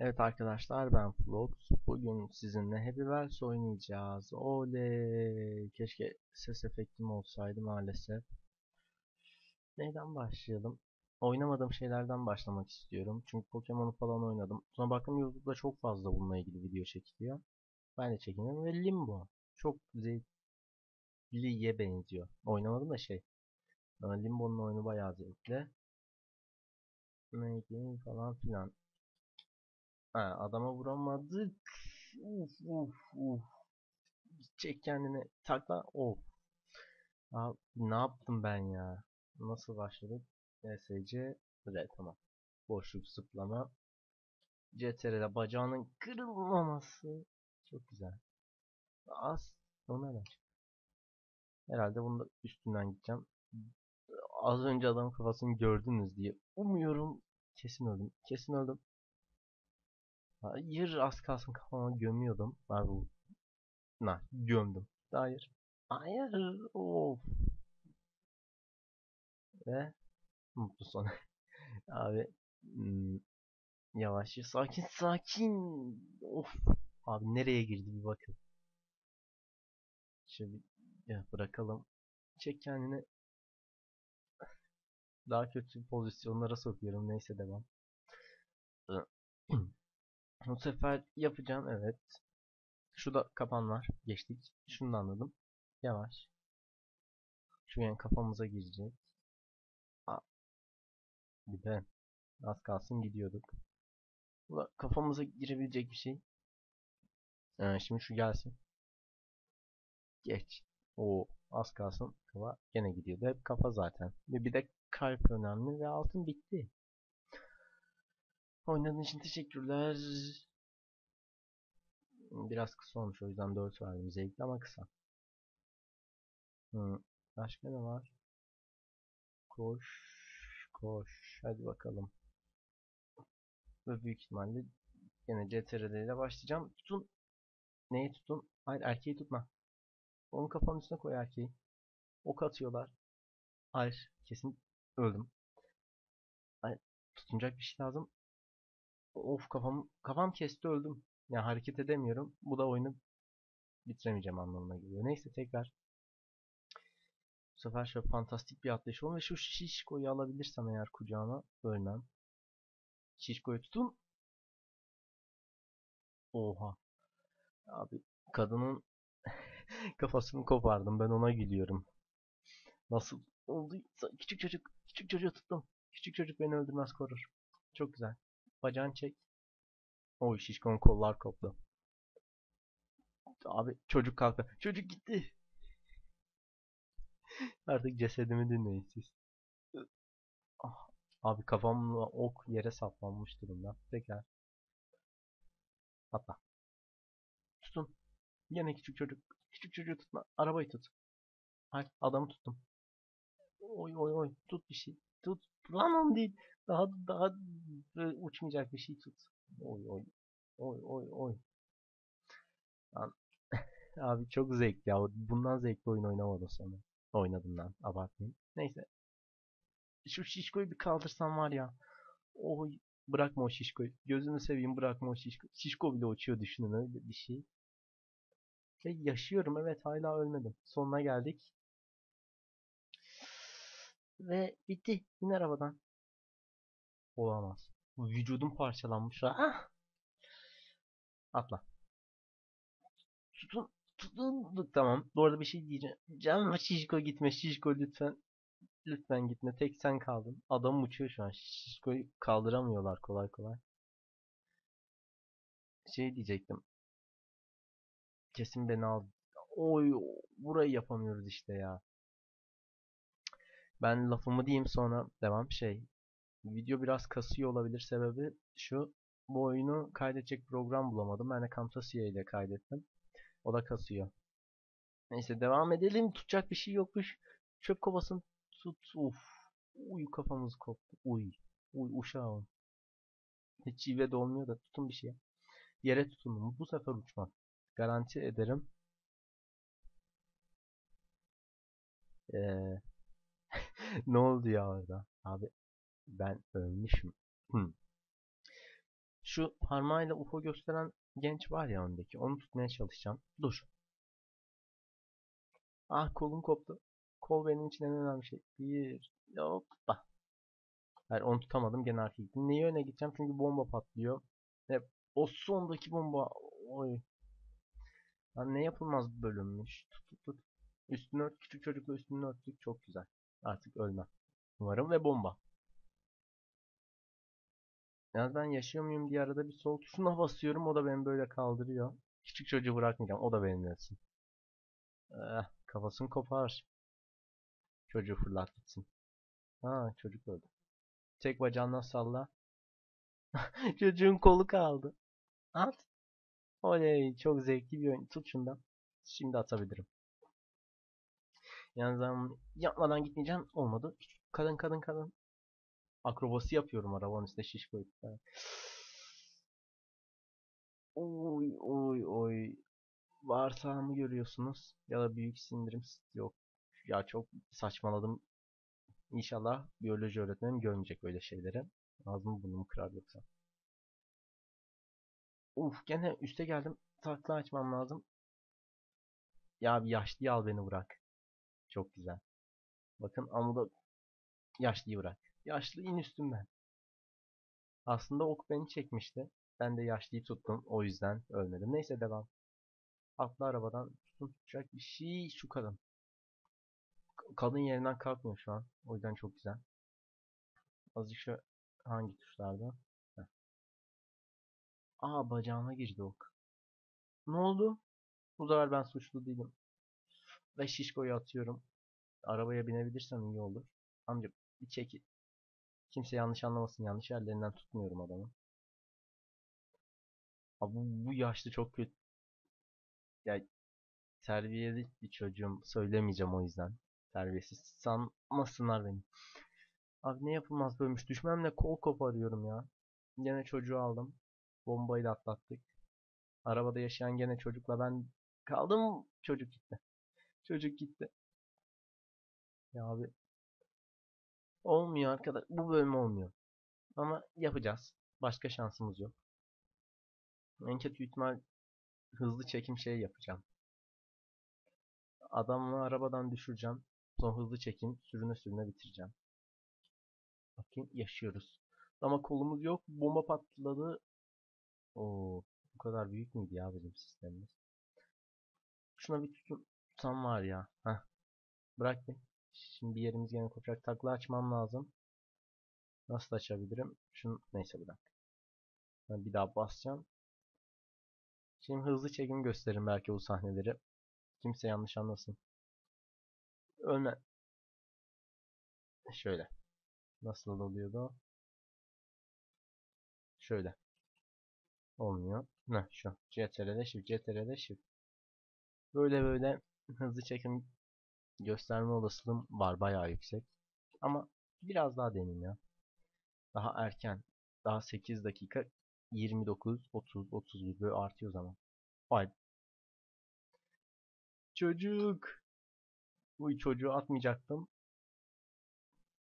Evet arkadaşlar ben Flox. Bugün sizinle Happy Wheels oynayacağız. Oley! Keşke ses efektim olsaydı maalesef. Neyden başlayalım? Oynamadığım şeylerden başlamak istiyorum. Çünkü Pokemon'u falan oynadım. Sonra baktım YouTube'da çok fazla bununla ilgili video çekiliyor. Ben de çekiniyorum ve Limbo. Çok zevkliye benziyor. Oynamadım da şey. Limbo'nun oyunu bayağı zevkli. Neydi falan filan. Ha, adama vuramadık. Uf uf uf. Çek kendini. Takla. Of. Abi, ne yaptım ben ya? Nasıl başladık? ESC. R tamam. Boşluk zıplama. CTRL'de bacağının kırılmaması. Çok güzel. Az. O ne Herhalde bunu da üstünden gideceğim. Az önce adam kafasını gördünüz diye. Umuyorum. Kesin öldüm. Kesin öldüm. Hayır az kalsın kafama gömüyordum. Abi Na gömdüm. Hayır. Hayır. Of. Ve mutlu son. Abi hmm, yavaş sakin sakin. Of. Abi nereye girdi bir bakın. Şöyle ya bırakalım. Çek kendini. Daha kötü pozisyonlara sokuyorum. Neyse devam. Bu sefer yapacağım evet. Şurada kapan var. Geçtik. Şunu da anladım. Yavaş. Şu yan kafamıza girecek. Bir de az kalsın gidiyorduk. Bu da kafamıza girebilecek bir şey. Ee, şimdi şu gelsin. Geç. O az kalsın kafa gene gidiyordu. Hep kafa zaten. Ve bir de kalp önemli ve altın bitti. Oynadığın için teşekkürler. Biraz kısa olmuş o yüzden 4 verdim. Zevkli ama kısa. Hmm. Başka ne var? Koş. Koş. Hadi bakalım. Ve büyük ihtimalle yine CTRL ile başlayacağım. Tutun. Neyi tutun? Hayır erkeği tutma. Onun kafanın üstüne koy erkeği. Ok atıyorlar. Hayır. Kesin öldüm. Hayır. Tutunacak bir şey lazım. Of kafam kafam kesti öldüm. Yani hareket edemiyorum. Bu da oyunu bitiremeyeceğim anlamına geliyor. Neyse tekrar. Bu sefer şöyle fantastik bir atlayış oldu ve şu şişkoyu alabilirsem eğer kucağıma ölmem. Şişkoyu tutun. Oha. Abi kadının kafasını kopardım. Ben ona gülüyorum. Nasıl oldu? Küçük çocuk. Küçük çocuğu tuttum. Küçük çocuk beni öldürmez korur. Çok güzel. Bacağını çek. Oy şişkon kollar koptu. Abi çocuk kalktı. Çocuk gitti. Artık cesedimi dinleyin siz. Ah, abi kafamla ok yere saplanmış durumda. Tekrar. Atla. Tutun. Yine küçük çocuk. Küçük çocuğu tutma. Arabayı tut. Hayır adamı tuttum. Oy oy oy. Tut bir şey. Tut. Lan onu değil. Daha daha uçmayacak bir şey tut. Oy oy. Oy oy oy. Lan. Abi çok zevkli ya. Bundan zevkli oyun oynamadım sonra. Oynadım lan. Abartmayayım. Neyse. Şu şişkoyu bir kaldırsam var ya. Oy. Bırakma o şişkoyu. Gözünü seveyim bırakma o şişko. Şişko bile uçuyor düşünün öyle bir şey. Ve yaşıyorum evet hala ölmedim. Sonuna geldik. Ve bitti. İn arabadan. Olamaz. Vücudum parçalanmış. Ah! Atla. Tutun. Tutunduk tamam. Bu arada bir şey diyeceğim. Canım Şişko gitme. Şişko lütfen. Lütfen gitme. Tek sen kaldın. Adam uçuyor şu an. Şişko'yu kaldıramıyorlar kolay kolay. Şey diyecektim. Kesin beni al. Oy burayı yapamıyoruz işte ya. Ben lafımı diyeyim sonra devam şey. Video biraz kasıyor olabilir sebebi şu. Bu oyunu kaydedecek program bulamadım. Ben de Camtasia ile kaydettim. O da kasıyor. Neyse devam edelim. Tutacak bir şey yokmuş. Çöp kovasını tut. Uf. Uy kafamız koptu. Uy. Uy uşağım. Hiç cive de olmuyor da tutun bir şey. Yere tutun. Bu sefer uçmam. Garanti ederim. Ee, ne oldu ya orada? Abi ben ölmüşüm. Şu parmağıyla UFO gösteren genç var ya öndeki. Onu tutmaya çalışacağım. Dur. Ah kolum koptu. Kol benim için en önemli şey. Bir. Hoppa. Hayır onu tutamadım. Gene arkaya gittim. Öne gideceğim? Çünkü bomba patlıyor. Ve o sondaki bomba. Oy. Lan ne yapılmaz bir bölümmüş. Tut tut tut. Üstünü ört. Küçük çocukla üstünü örttük. Çok güzel. Artık ölmem. Umarım ve bomba. Yalnız ben yaşıyor muyum diye arada bir sol tuşuna basıyorum. O da beni böyle kaldırıyor. Küçük çocuğu bırakmayacağım. O da benimle ölsün. Eh, kafasını kopar. Çocuğu fırlat gitsin. Ha çocuk öldü. Tek bacağından salla. Çocuğun kolu kaldı. At. Oley çok zevkli bir oyun. Tut şundan. Şimdi atabilirim. Yalnız ben yapmadan gitmeyeceğim. Olmadı. Kadın kadın kadın. Akrobasi yapıyorum arabanın üstüne şiş koyup. Evet. Oy oy oy. Bağırsağımı görüyorsunuz. Ya da büyük sindirim yok. Ya çok saçmaladım. İnşallah biyoloji öğretmenim görmeyecek böyle şeyleri. Ağzımı burnumu kırar yoksa. Uf gene üste geldim. Takla açmam lazım. Ya bir yaşlıyı al beni bırak. Çok güzel. Bakın amuda yaşlıyı bırak. Yaşlı in üstümden. Aslında ok beni çekmişti. Ben de yaşlıyı tuttum. O yüzden ölmedim. Neyse devam. Atla arabadan tutacak bir şey şu kadın. Kadın yerinden kalkmıyor şu an. O yüzden çok güzel. Azıcık şu hangi tuşlarda? Heh. Aa bacağıma girdi ok. Ne oldu? Bu sefer ben suçlu değilim. Ve şişkoyu atıyorum. Arabaya binebilirsem iyi olur. Amca bir çekil. Kimse yanlış anlamasın. Yanlış yerlerinden tutmuyorum adamı. Abi bu, bu yaşlı çok kötü. Ya terbiyeli bir çocuğum. Söylemeyeceğim o yüzden. Terbiyesiz sanmasınlar beni. Abi ne yapılmaz bölmüş. Düşmemle kol koparıyorum ya. Gene çocuğu aldım. Bombayı da atlattık. Arabada yaşayan gene çocukla ben kaldım. Çocuk gitti. Çocuk gitti. Ya abi. Olmuyor arkadaş. Bu bölüm olmuyor. Ama yapacağız. Başka şansımız yok. En kötü ihtimal hızlı çekim şey yapacağım. Adamı arabadan düşüreceğim. Sonra hızlı çekim sürüne sürüne bitireceğim. Bakayım yaşıyoruz. Ama kolumuz yok. Bomba patladı. Oo, bu kadar büyük müydü ya bizim sistemimiz? Şuna bir tutun. Tutan var ya. Heh. Bırak bir. Şimdi bir yerimiz gene kopacak. Takla açmam lazım. Nasıl açabilirim? Şunu neyse bırak. Ben bir daha basacağım. Şimdi hızlı çekim gösteririm belki bu sahneleri. Kimse yanlış anlasın. Ölme. Şöyle. Nasıl oluyordu? Şöyle. Olmuyor. Ne şu. CTRL'de shift, CTRL'de shift. Böyle böyle hızlı çekim gösterme olasılığım var bayağı yüksek. Ama biraz daha deneyim ya. Daha erken. Daha 8 dakika 29, 30, 31 böyle artıyor zaman. Vay. Çocuk. Bu çocuğu atmayacaktım.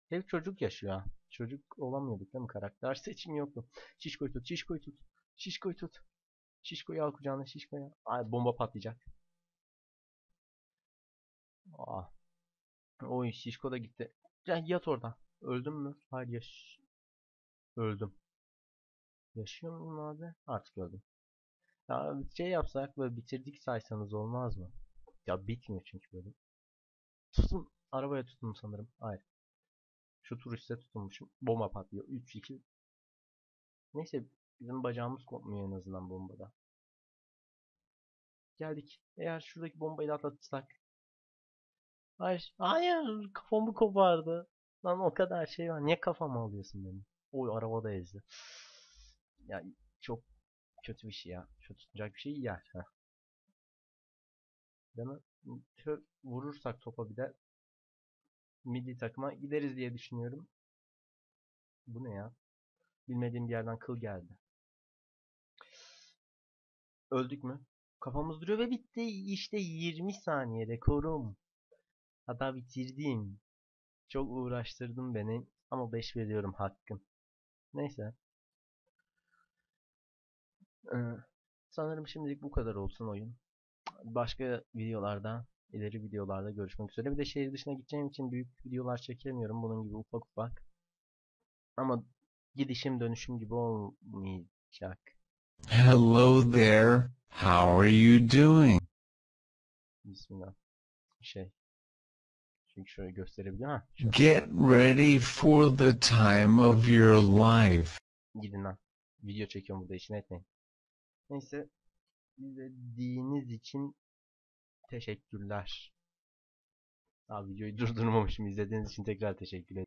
Hep çocuk yaşıyor ha. Çocuk olamıyorduk değil mi karakter seçimi yoktu. Şişkoyu tut, şişkoyu tut. Şişkoyu tut. Şişkoyu al kucağına, şişkoyu. Ay bomba patlayacak. Aa. Oy şişko da gitti. Ya yat orada. Öldüm mü? Hayır yaş. Öldüm. Yaşıyor muyum abi? Artık öldüm. Ya şey yapsak böyle bitirdik saysanız olmaz mı? Ya bitmiyor çünkü böyle. Tutun. Arabaya tutun sanırım. Hayır. Şu turiste tutunmuşum. Bomba patlıyor. 3-2. Neyse bizim bacağımız kopmuyor en azından bombada. Geldik. Eğer şuradaki bombayı da atlatırsak. Hayır. Hayır. Kafamı kopardı. Lan o kadar şey var. Niye kafamı alıyorsun benim? Oy arabada ezdi. Ya çok kötü bir şey ya. Şu tutunacak bir şey. Heh. Değil mi? Tö vurursak topa bir de milli takıma gideriz diye düşünüyorum. Bu ne ya? Bilmediğim bir yerden kıl geldi. Öldük mü? Kafamız duruyor ve bitti. İşte 20 saniye rekorum. Hatta bitirdim. Çok uğraştırdın beni. Ama 5 veriyorum hakkım. Neyse. Ee, sanırım şimdilik bu kadar olsun oyun. Başka videolarda, ileri videolarda görüşmek üzere. Bir de şehir dışına gideceğim için büyük videolar çekemiyorum. Bunun gibi ufak ufak. Ama gidişim dönüşüm gibi olmayacak. Hello there. How are you doing? Bismillah. Şey. Çünkü şöyle gösterebiliyor ha. Şöyle. Get ready for the time of your life. Gidin lan. Video çekiyorum burada işini etmeyin. Neyse. İzlediğiniz için teşekkürler. Daha videoyu durdurmamışım. İzlediğiniz için tekrar teşekkür ederim.